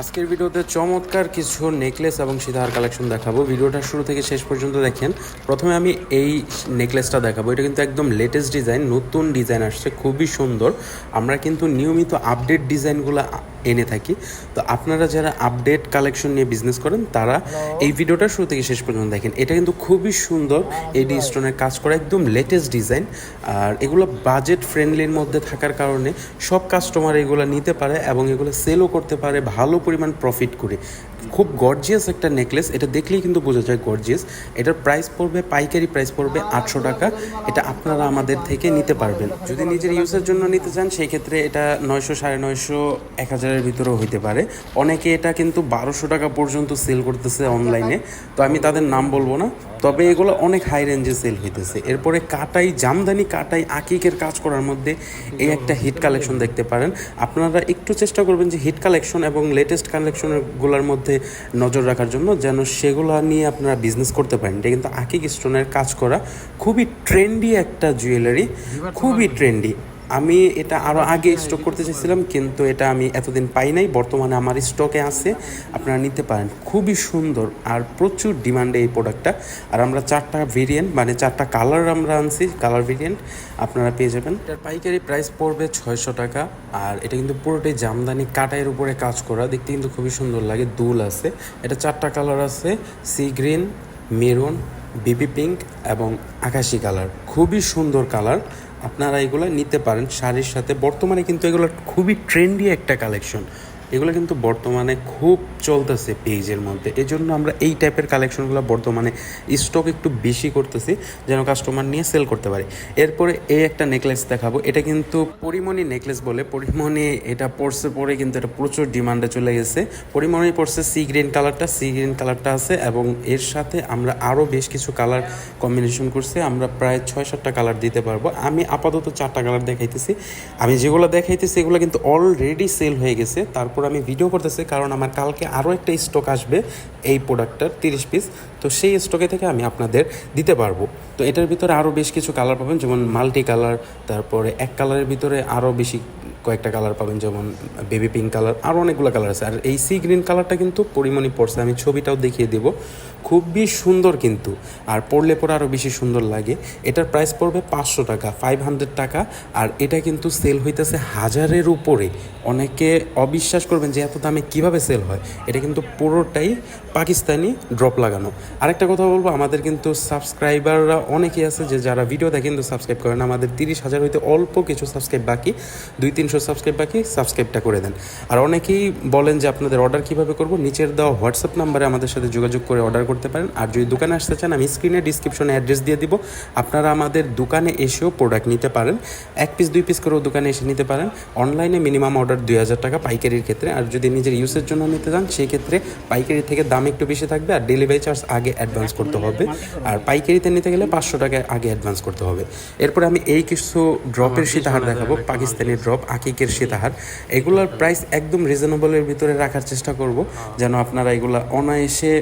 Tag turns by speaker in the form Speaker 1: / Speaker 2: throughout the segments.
Speaker 1: আজকের ভিডিওতে চমৎকার কিছু নেকলেস এবং সীতাহার কালেকশন দেখাবো। ভিডিওটা শুরু থেকে শেষ পর্যন্ত দেখেন। প্রথমে আমি এই নেকলেসটা দেখাবো। এটা কিন্তু একদম লেটেস্ট ডিজাইন নতুন ডিজাইন আসছে, খুবই সুন্দর। আমরা কিন্তু নিয়মিত আপডেট ডিজাইনগুলো এনে থাকি। তো আপনারা যারা আপডেট কালেকশন নিয়ে বিজনেস করেন তারা এই ভিডিওটা শুরু থেকে শেষ পর্যন্ত দেখেন। এটা কিন্তু খুবই সুন্দর এডি স্টোনের কাজ করা একদম লেটেস্ট ডিজাইন আর এগুলো বাজেট ফ্রেন্ডলির মধ্যে থাকার কারণে সব কাস্টমার এগুলো নিতে পারে এবং এগুলো সেলও করতে পারে ভালো পরিমাণ প্রফিট করে। খুব গর্জিয়াস একটা নেকলেস এটা দেখলেই কিন্তু বোঝা যায় গর্জিয়াস এটার প্রাইস পড়বে, পাইকারি প্রাইস পড়বে আটশো টাকা। এটা আপনারা আমাদের থেকে নিতে পারবেন। যদি নিজের ইউজের জন্য নিতে চান সেই ক্ষেত্রে এটা নয়শো, সাড়ে নয়শো, এক হাজারের ভিতরেও হইতে পারে। অনেকে এটা কিন্তু বারোশো টাকা পর্যন্ত সেল করতেছে অনলাইনে তো আমি তাদের নাম বলব না। তবে এগুলো অনেক হাই রেঞ্জে সেল হইতেছে। এরপরে কাটাই, জামদানি কাটাই, আকিকের কাজ করার মধ্যে এই একটা হিট কালেকশন দেখতে পারেন। আপনারা একটু চেষ্টা করবেন যে হিট কালেকশন এবং লেটেস্ট কালেকশনগুলোর মধ্যে নজর রাখার জন্য যেন সেগুলো নিয়ে আপনারা বিজনেস করতে পারেন। এটা কিন্তু আকিক স্টোনের কাজ করা খুবই ট্রেন্ডি একটা জুয়েলারি খুবই ট্রেন্ডি আমি এটা আরও আগে স্টক করতে চাইছিলাম কিন্তু এটা আমি এতদিন পাই নাই। বর্তমানে আমার স্টকে আছে। আপনারা নিতে পারেন। খুবই সুন্দর আর প্রচুর ডিমান্ডে এই প্রোডাক্টটা আর আমরা চারটা ভেরিয়েন্ট মানে চারটা কালার আমরা আনছি কালার ভেরিয়েন্ট আপনারা পেয়ে যাবেন। এটার পাইকারি প্রাইস পড়বে ছয়শো টাকা। আর এটা কিন্তু পুরোটাই জামদানি কাটাইয়ের উপরে কাজ করা। দেখতে কিন্তু খুবই সুন্দর লাগে, দুল আছে। এটা চারটা কালার আছে sea green maroon baby pink এবং আকাশি কালার। খুবই সুন্দর কালার। আপনারা এগুলো নিতে পারেন শাড়ির সাথে। বর্তমানে কিন্তু এগুলো খুবই ট্রেন্ডি একটা কালেকশন। এগুলো কিন্তু বর্তমানে খুব চলতেছে পেজের মধ্যে। এই জন্য আমরা এই টাইপের কালেকশনগুলো বর্তমানে স্টক একটু বেশি করতেছি, যেন কাস্টমার নিয়ে সেল করতে পারে। এরপরে এই একটা নেকলেস দেখাবো। এটা কিন্তু পরিমণি নেকলেস বলে। পরিমণি এটা পড়ছে পরে কিন্তু এটা প্রচুর ডিমান্ডে চলে গেছে। পরিমণি পড়ছে সি গ্রিন কালারটা সি গ্রিন কালারটা আছে এবং এর সাথে আমরা আরও বেশ কিছু কালার কম্বিনেশন করছি। আমরা প্রায় ছয় সাতটা কালার দিতে পারব। আমি আপাতত চারটা কালার দেখাইতেছি। আমি যেগুলো দেখাইতেছি, এগুলো কিন্তু অলরেডি সেল হয়ে গেছে। তারপর আমি ভিডিও করতেছি, কারণ আমার কালকে আরও একটা স্টক আসবে এই প্রোডাক্টটার তিরিশ পিস তো সেই স্টকে থেকে আমি আপনাদের দিতে পারব। তো এটার ভিতরে আরও বেশ কিছু কালার পাবেন, যেমন মাল্টি কালার তারপরে এক কালারের ভিতরে আরও বেশি কয়েকটা কালার পাবেন, যেমন বেবি পিঙ্ক কালার আরও অনেকগুলো কালার আছে। আর এই সি গ্রিন কালারটা কিন্তু পরিমণি পড়ছে, আমি ছবিটাও দেখিয়ে দেবো। খুবই সুন্দর কিন্তু। আর পড়লে পরে আরও বেশি সুন্দর লাগে। এটার প্রাইস পড়বে পাঁচশো টাকা ফাইভ হান্ড্রেড টাকা। আর এটা কিন্তু সেল হইতেছে হাজারের উপরে। অনেকে অবিশ্বাস করবেন যে এত দামে কীভাবে সেল হয়? এটা কিন্তু পুরোটাই পাকিস্তানি ড্রপ লাগানো। আরেকটা কথা বলব, আমাদের কিন্তু সাবস্ক্রাইবাররা অনেকেই আছে যে যারা ভিডিও দেখে কিন্তু সাবস্ক্রাইব করেন আমাদের তিরিশ হাজার হইতে অল্প কিছু সাবস্ক্রাইব বাকি। দুই তিনশো সাবস্ক্রাইব বাকি সাবস্ক্রাইবটা করে দেন। আর অনেকেই বলেন যে আপনাদের অর্ডার কীভাবে করব? নিচের দেওয়া হোয়াটসঅ্যাপ নাম্বারে আমাদের সাথে যোগাযোগ করে অর্ডার করতে পারেন। আর যদি দোকানে আসতে চান আমি স্ক্রিনে ডিসক্রিপশনে অ্যাড্রেস দিয়ে দিব। আপনারা আমাদের দোকানে এসেও প্রোডাক্ট নিতে পারেন। এক পিস দুই পিস করেও দোকানে এসে নিতে পারেন। অনলাইনে মিনিমাম অর্ডার দুই হাজার টাকা পাইকারির ক্ষেত্রে। আর যদি নিজের ইউজের জন্য নিতে চান সেই ক্ষেত্রে পাইকারি থেকে দাম একটু বেশি থাকবে। আর ডেলিভারি চার্জ আগে অ্যাডভান্স করতে হবে। আর পাইকারিতে নিতে গেলে পাঁচশো টাকা আগে অ্যাডভান্স করতে হবে। এরপরে আমি এই কিছু ড্রপের সীতাহার দেখাবো। পাকিস্তানি ড্রপ আকিকের সীতাহার। এগুলোর প্রাইস একদম রিজনেবলের ভিতরে রাখার চেষ্টা করব। যেন আপনারা এগুলো অনায়াসে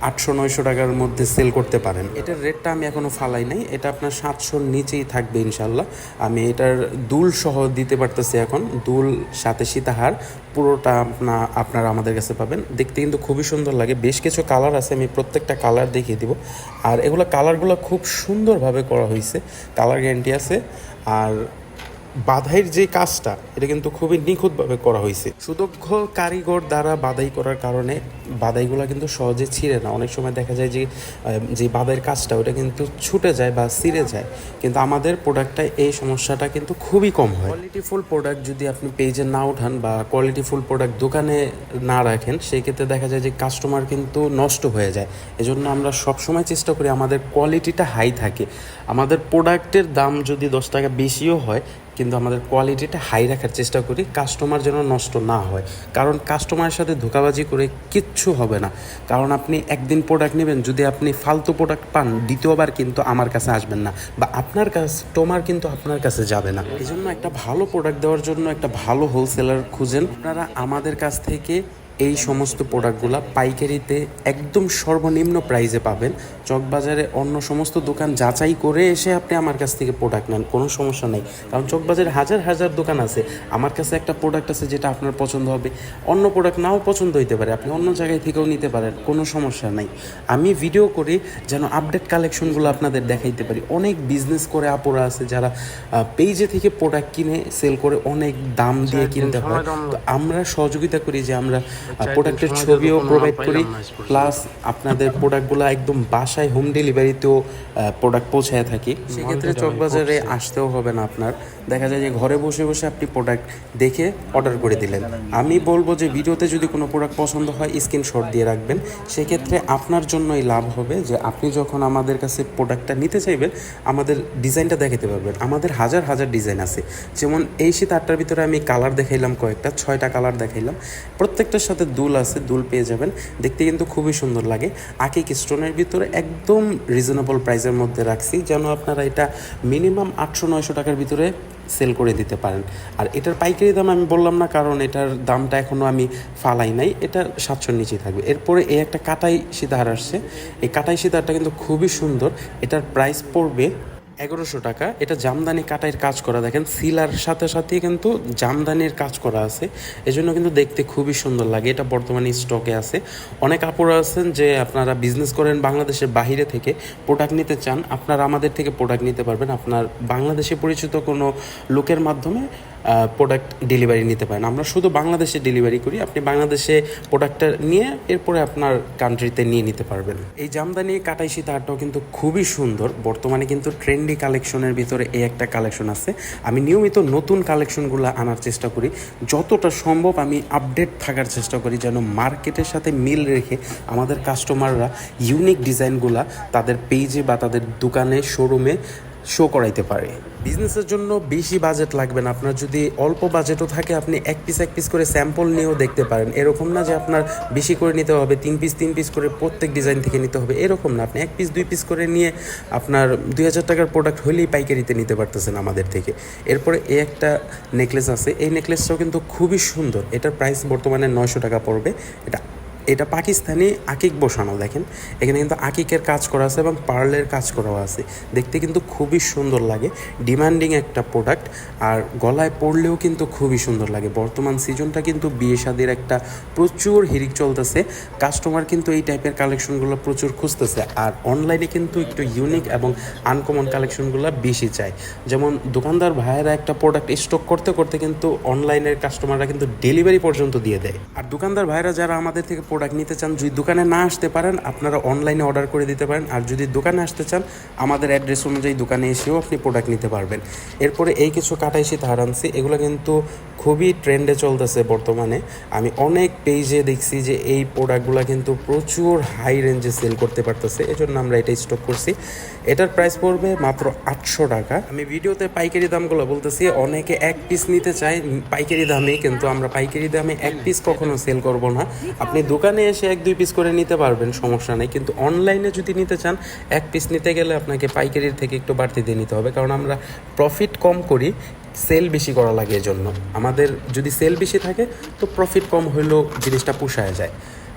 Speaker 1: আটশো, নয়শো টাকার মধ্যে সেল করতে পারেন। এটার রেটটা আমি এখনও ফালাই নাই। এটা আপনার সাতশোর নিচেই থাকবে ইনশাল্লাহ আমি এটার দুল সহ দিতে পারতেছি এখন। দুল, সাথে সীতাহার, পুরোটা আপনা, আপনারা আমাদের কাছে পাবেন। দেখতে কিন্তু খুবই সুন্দর লাগে। বেশ কিছু কালার আছে, আমি প্রত্যেকটা কালার দেখিয়ে দিব। আর এগুলো কালারগুলো খুব সুন্দরভাবে করা হয়েছে কালার গ্যারান্টি আছে। আর বাধাইয়ের যে কাজটা, এটা কিন্তু খুবই নিখুঁতভাবে করা হয়েছে। সুদক্ষ কারিগর দ্বারা বাধাই করার কারণে বাধাইগুলো কিন্তু সহজে ছিঁড়ে না। অনেক সময় দেখা যায় যে যে বাধাইয়ের কাজটা, ওটা কিন্তু ছুটে যায় বা ছিঁড়ে যায়। কিন্তু আমাদের প্রোডাক্টটা এই সমস্যাটা কিন্তু খুবই কম হয়। কোয়ালিটিফুল প্রোডাক্ট যদি আপনি পেজে না ওঠান বা কোয়ালিটিফুল প্রোডাক্ট দোকানে না রাখেন সেই ক্ষেত্রে দেখা যায় যে কাস্টমার কিন্তু নষ্ট হয়ে যায়। এজন্য আমরা সবসময় চেষ্টা করি আমাদের কোয়ালিটিটা হাই থাকে। আমাদের প্রোডাক্টের দাম যদি দশ টাকা বেশিও হয় কিন্তু আমাদের কোয়ালিটিটা হাই রাখার চেষ্টা করি কাস্টমার যেন নষ্ট না হয়। কারণ কাস্টমারের সাথে ধোকাবাজি করে কিচ্ছু হবে না। কারণ আপনি একদিন প্রোডাক্ট নেবেন, যদি আপনি ফালতু প্রোডাক্ট পান, দ্বিতীয়বার কিন্তু আমার কাছে আসবেন না বা আপনার কাস্টমার কিন্তু আপনার কাছে যাবে না। এই জন্য একটা ভালো প্রোডাক্ট দেওয়ার জন্য একটা ভালো হোলসেলার খুঁজেন। আপনারা আমাদের কাছ থেকে এই সমস্ত প্রোডাক্টগুলো পাইকারিতে একদম সর্বনিম্ন প্রাইসে পাবেন। চকবাজারে অন্য সমস্ত দোকান যাচাই করে এসে আপনি আমার কাছ থেকে প্রোডাক্ট নেন কোনো সমস্যা নেই। কারণ চকবাজারে হাজার হাজার দোকান আছে আমার কাছে একটা প্রোডাক্ট আছে যেটা আপনার পছন্দ হবে অন্য প্রোডাক্ট নাও পছন্দ হইতে পারে আপনি অন্য জায়গায় থেকেও নিতে পারেন কোনো সমস্যা নাই। আমি ভিডিও করি যেন আপডেট কালেকশনগুলো আপনাদের দেখাইতে পারি। অনেক বিজনেস করে আপুরা আছে যারা পেজে থেকে প্রোডাক্ট কিনে সেল করে অনেক দাম দিয়ে কিনতে পারে তো আমরা সহযোগিতা করি যে আমরা প্রোডাক্টের ছবিও প্রোভাইড করি। প্লাস আপনাদের প্রোডাক্টগুলো একদম বাসায় হোম ডেলিভারিতেও প্রোডাক্ট পৌঁছায় থাকি। সেক্ষেত্রে চকবাজারে আসতেও হবে না আপনার। দেখা যায় যে ঘরে বসে বসে আপনি প্রোডাক্ট দেখে অর্ডার করে দিলেন। আমি বলব যে ভিডিওতে যদি কোনো প্রোডাক্ট পছন্দ হয় স্ক্রিনশট দিয়ে রাখবেন। সেক্ষেত্রে আপনার জন্যই লাভ হবে যে আপনি যখন আমাদের কাছে প্রোডাক্টটা নিতে চাইবেন আমাদের ডিজাইনটা দেখাতে পারবেন। আমাদের হাজার হাজার ডিজাইন আছে। যেমন এই শীত আটটার ভিতরে আমি কালার দেখাইলাম কয়েকটা ছয়টা কালার দেখাইলাম। প্রত্যেকটার সাথে দুল আছে, দুল পেয়ে যাবেন। দেখতে কিন্তু খুবই সুন্দর লাগে। আকিক স্টোনের ভিতরে একদম রিজনেবল প্রাইসের মধ্যে রাখছি, যেন আপনারা এটা মিনিমাম আটশো নয়শো টাকার ভিতরে সেল করে দিতে পারেন। আর এটার পাইকারি দাম আমি বললাম না, কারণ এটার দামটা এখনও আমি ফালাই নাই, এটা সাতশোর নিচেই থাকবে। এরপরে এই একটা কাটাই সীতাহার আসছে। এই কাটাই সীতাহারটা কিন্তু খুবই সুন্দর। এটার প্রাইস পড়বে এগারোশো টাকা। এটা জামদানি কাটাইয়ের কাজ করা। দেখেন, সিলার সাথে সাথে কিন্তু জামদানির কাজ করা আছে। এজন্য কিন্তু দেখতে খুবই সুন্দর লাগে। এটা বর্তমানে স্টকে আছে। অনেক আপুরা আছেন যে আপনারা বিজনেস করেন বাংলাদেশের বাহিরে থেকে প্রোডাক্ট নিতে চান। আপনারা আমাদের থেকে প্রোডাক্ট নিতে পারবেন। আপনার বাংলাদেশে পরিচিত কোনো লোকের মাধ্যমে প্রোডাক্ট ডেলিভারি নিতে পারেন। আমরা শুধু বাংলাদেশে ডেলিভারি করি, আপনি বাংলাদেশে প্রোডাক্টটা নিয়ে এরপরে আপনার কান্ট্রিতে নিয়ে নিতে পারবেন। এই জামদানি, কাটাই সীতাহারটাও কিন্তু খুবই সুন্দর। বর্তমানে কিন্তু ট্রেন্ডি কালেকশনের ভিতরে এই একটা কালেকশন আছে। আমি নিয়মিত নতুন কালেকশনগুলো আনার চেষ্টা করি। যতটা সম্ভব আমি আপডেট থাকার চেষ্টা করি, যেন মার্কেটের সাথে মিল রেখে আমাদের কাস্টমাররা ইউনিক ডিজাইনগুলা তাদের পেজে বা তাদের দোকানে শোরুমে শো করাইতে পারে। বিজনেসের জন্য বেশি বাজেট লাগবে না। আপনার যদি অল্প বাজেটও থাকে, আপনি এক পিস এক পিস করে স্যাম্পল নিয়েও দেখতে পারেন। এরকম না যে আপনার বেশি করে নিতে হবে, তিন পিস তিন পিস করে প্রত্যেক ডিজাইন থেকে নিতে হবে। এরকম না। আপনি এক পিস দুই পিস করে নিয়ে আপনার দুই হাজার টাকার প্রোডাক্ট হলেই পাইকারিতে নিতে পারতেছেন আমাদের থেকে। এরপরে এই একটা নেকলেস আছে। এই নেকলেসটাও কিন্তু খুবই সুন্দর। এটার প্রাইস বর্তমানে নয়শো টাকা পড়বে। এটা এটা পাকিস্তানি আকিক বসানো, দেখেন। এখানে কিন্তু আকিকের কাজ করা আছে এবং পার্লের কাজ করাও আছে। দেখতে কিন্তু খুবই সুন্দর লাগে, ডিমান্ডিং একটা প্রোডাক্ট আর গলায় পরলেও কিন্তু খুবই সুন্দর লাগে। বর্তমান সিজনটা কিন্তু বিয়ে শাদির একটা প্রচুর হিরিক চলতেছে। কাস্টমার কিন্তু এই টাইপের কালেকশনগুলো প্রচুর খুঁজতেছে, আর অনলাইনে কিন্তু একটু ইউনিক এবং আনকমন কালেকশনগুলো বেশি চায়। যেমন দোকানদার ভাইয়েরা একটা প্রোডাক্ট স্টক করতে করতে কিন্তু অনলাইনের কাস্টমাররা কিন্তু ডেলিভারি পর্যন্ত দিয়ে দেয়। আর দোকানদার ভাইয়েরা যারা আমাদের থেকে প্রোডাক্ট নিতে চান, যদি দোকানে না আসতে পারেন, আপনারা অনলাইনে অর্ডার করে দিতে পারেন। আর যদি দোকানে আসতে চান, আমাদের অ্যাড্রেস অনুযায়ী দোকানে এসেও আপনি প্রোডাক্ট নিতে পারবেন। এরপরে এই কিছু কাটাইশি ধার আনছি এগুলো কিন্তু খুবই ট্রেন্ডে চলতেছে বর্তমানে। আমি অনেক পেজে দেখছি যে এই প্রোডাক্টগুলো কিন্তু প্রচুর হাই রেঞ্জে সেল করতে পারতেছে। এজন্য আমরা এটা স্টক করছি। এটার প্রাইস পড়বে মাত্র আটশো টাকা। আমি ভিডিওতে পাইকারি দামগুলো বলতেছি, অনেকে এক পিস নিতে চায়, পাইকারি দামে, কিন্তু আমরা পাইকারি দামে এক পিস কখনো সেল করব না। আপনি দোকানে এসে এক, দুই পিস করে নিতে পারবেন, সমস্যা নেই। কিন্তু অনলাইনে যদি নিতে চান, এক পিস নিতে গেলে আপনাকে পাইকারির থেকে একটু বাড়তি দিয়ে নিতে হবে। কারণ আমরা প্রফিট কম করি সেল বেশি করা লাগে এজন্য। আমাদের যদি সেল বেশি থাকে, তো প্রফিট কম হইলেও জিনিসটা পোষায় যায়।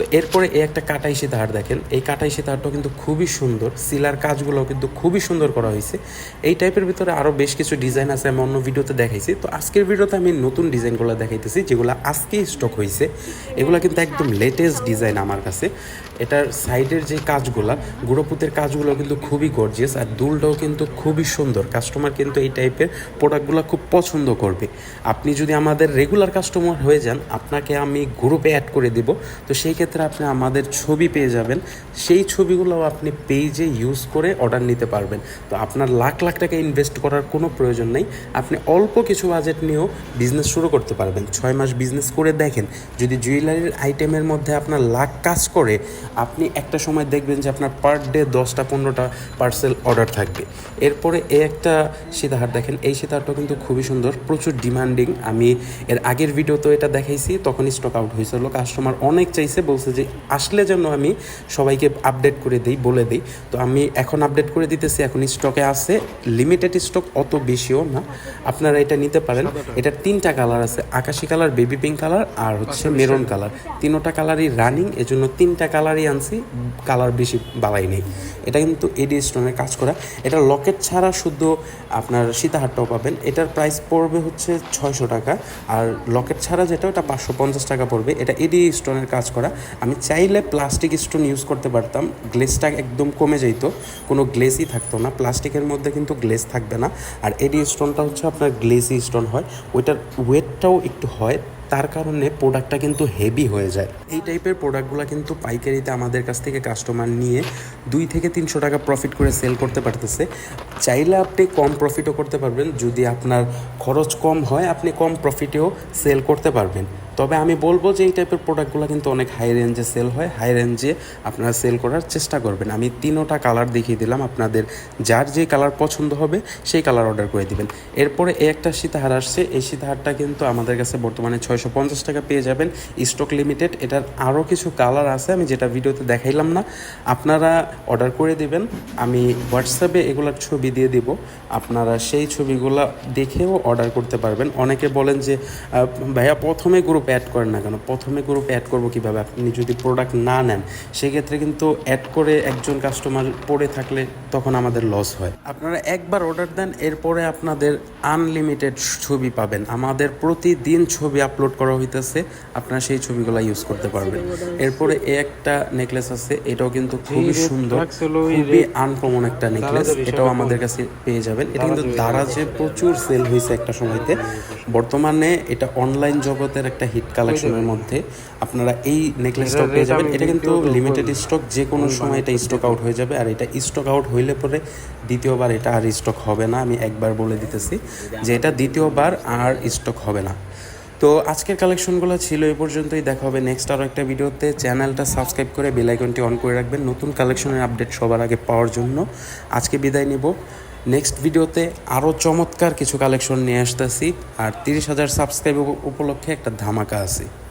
Speaker 1: তো এরপরে এই একটা কাটাই সীতাহার দেখেন। এই কাটাই সীতাহারটাও কিন্তু খুবই সুন্দর। সিলার কাজগুলোও কিন্তু খুবই সুন্দর করা হয়েছে। এই টাইপের ভিতরে আরও বেশ কিছু ডিজাইন আছে, আমি অন্য ভিডিওতে দেখাইছি। তো আজকের ভিডিওতে আমি নতুন ডিজাইনগুলো দেখাইতেছি, যেগুলো আজকেই স্টক হয়েছে এগুলো কিন্তু একদম লেটেস্ট ডিজাইন আমার কাছে। এটার সাইডের যে কাজগুলা, গুঁড়োপুতের কাজগুলো কিন্তু খুবই গর্জিয়াস আর দুলটাও কিন্তু খুবই সুন্দর। কাস্টমার কিন্তু এই টাইপের প্রোডাক্টগুলো খুব পছন্দ করবে। আপনি যদি আমাদের রেগুলার কাস্টমার হয়ে যান, আপনাকে আমি গ্রুপে অ্যাড করে দিব। তো সেই ক্ষেত্রে আপনি আমাদের ছবি পেয়ে যাবেন। সেই ছবিগুলো আপনি পেজে ইউজ করে অর্ডার নিতে পারবেন। তো আপনার লাখ লাখ টাকা ইনভেস্ট করার কোনো প্রয়োজন নেই। আপনি অল্প কিছু বাজেট নিয়েও বিজনেস শুরু করতে পারবেন। ছয় মাস বিজনেস করে দেখেন, যদি জুয়েলারির আইটেমের মধ্যে আপনার লাখ কাজ করে আপনি একটা সময় দেখবেন যে আপনার পার ডে দশটা পনেরোটা পার্সেল অর্ডার থাকবে। এরপরে এ একটা সীতাহার দেখেন এই সীতাহারটা কিন্তু খুবই সুন্দর প্রচুর ডিমান্ডিং আমি এর আগের ভিডিওতে এটা দেখাইছি তখন স্টক আউট হয়েছিল। কাস্টমার অনেক চাইছে বলছে যে আসলে যেন আমি সবাইকে আপডেট করে দিই বলে দিই। তো আমি এখন আপডেট করে দিতেছি এখন স্টকে আছে। লিমিটেড স্টক অত বেশিও না। আপনারা এটা নিতে পারেন। এটার তিনটা কালার আছে আকাশি কালার বেবি পিঙ্ক কালার আর হচ্ছে মেরুন কালার তিনোটা কালারই রানিং এজন্য তিনটা কালারই আনছি, কালার বেশি বালাই নেই। এটা কিন্তু এডি স্টোনের কাজ করা। এটা লকেট ছাড়া শুদ্ধ আপনার সীতাহারটাও পাবেন। এটার প্রাইস পড়বে হচ্ছে ছয়শো টাকা। আর লকেট ছাড়া যেটা, ওটা পাঁচশো পঞ্চাশ টাকা পড়বে। এটা এডি স্টোনের কাজ করা। আমি চাইলে প্লাস্টিক স্টোন ইউজ করতে পারতাম। গ্লেসটা একদম কমে যেত কোনো গ্লেসই থাকতো না। প্লাস্টিকের মধ্যে কিন্তু গ্লেস থাকবে না। আর এডি স্টোনটা হচ্ছে আপনার গ্লেসি স্টোন হয়। ওইটার ওয়েটটাও একটু হয়। তার কারণে প্রোডাক্টটা কিন্তু হেভি হয়ে যায়। এই টাইপের প্রোডাক্টগুলো কিন্তু পাইকারিতে আমাদের কাছ থেকে কাস্টমার নিয়ে দুই থেকে তিনশো টাকা প্রফিট করে সেল করতে পারতেছে। চাইলে আপনি কম প্রফিটও করতে পারবেন। যদি আপনার খরচ কম হয়, আপনি কম প্রফিটেও সেল করতে পারবেন। তবে আমি বলব যে এই টাইপের প্রোডাক্টগুলো কিন্তু অনেক হাই রেঞ্জে সেল হয়। হাই রেঞ্জে আপনারা সেল করার চেষ্টা করবেন। আমি তিনোটা কালার দেখিয়ে দিলাম। আপনাদের যার যে কালার পছন্দ হবে, সেই কালার অর্ডার করে দিবেন। এরপরে এই একটা সীতাহার আসছে। এই সীতাহারটা কিন্তু আমাদের কাছে বর্তমানে ছয়শো পঞ্চাশ টাকা পেয়ে যাবেন। স্টক লিমিটেড এটার আরও কিছু কালার আছে। আমি যেটা ভিডিওতে দেখাইলাম না, আপনারা অর্ডার করে দিবেন। আমি হোয়াটসঅ্যাপে এগুলোর ছবি দিয়ে দিব। আপনারা সেই ছবিগুলো দেখেও অর্ডার করতে পারবেন। অনেকে বলেন যে ভাইয়া প্রথমে গ্রুপ অ্যাড করেন না কেন? প্রথমে গ্রুপ অ্যাড করব কীভাবে? আপনি যদি প্রোডাক্ট না নেন সেক্ষেত্রে কিন্তু অ্যাড করে একজন কাস্টমার পড়ে থাকলে তখন আমাদের লস হয়। আপনারা একবার অর্ডার দেন এরপরে আপনাদের আনলিমিটেড ছবি পাবেন। আমাদের প্রতিদিন ছবি আপলোড করা হইতেছে আপনারা সেই ছবিগুলো ইউজ করতে পারবেন। এরপরে এ একটা নেকলেস আছে এটাও কিন্তু খুবই সুন্দর খুবই আনকমন একটা নেকলেস এটাও আমাদের কাছে পেয়ে যাবেন। এটা কিন্তু দারাজে প্রচুর সেল হয়েছে একটা সময়তে। বর্তমানে এটা অনলাইন জগতের একটা হিট কালেকশনের মধ্যে। আপনারা এই নেকলেসটাও পেয়ে যাবেন। এটা কিন্তু লিমিটেড স্টক যে কোনো সময় এটা স্টক আউট হয়ে যাবে। আর এটা স্টক আউট হইলে পরে দ্বিতীয়বার এটা আর স্টক হবে না। আমি একবার বলে দিতেছি যে এটা দ্বিতীয়বার আর স্টক হবে না। তো আজকের কালেকশনগুলো ছিল এই পর্যন্তই। দেখা হবে নেক্সট আরও একটা ভিডিওতে। চ্যানেলটা সাবস্ক্রাইব করে বেল আইকনটি অন করে রাখবেন। নতুন কালেকশনের আপডেট সবার আগে পাওয়ার জন্য। আজকে বিদায় নিব। নেক্সট ভিডিওতে আরও চমৎকার কিছু কালেকশন নিয়ে আসতেছি। আর তিরিশ হাজার সাবস্ক্রাইব উপলক্ষে একটা ধামাকা আছে।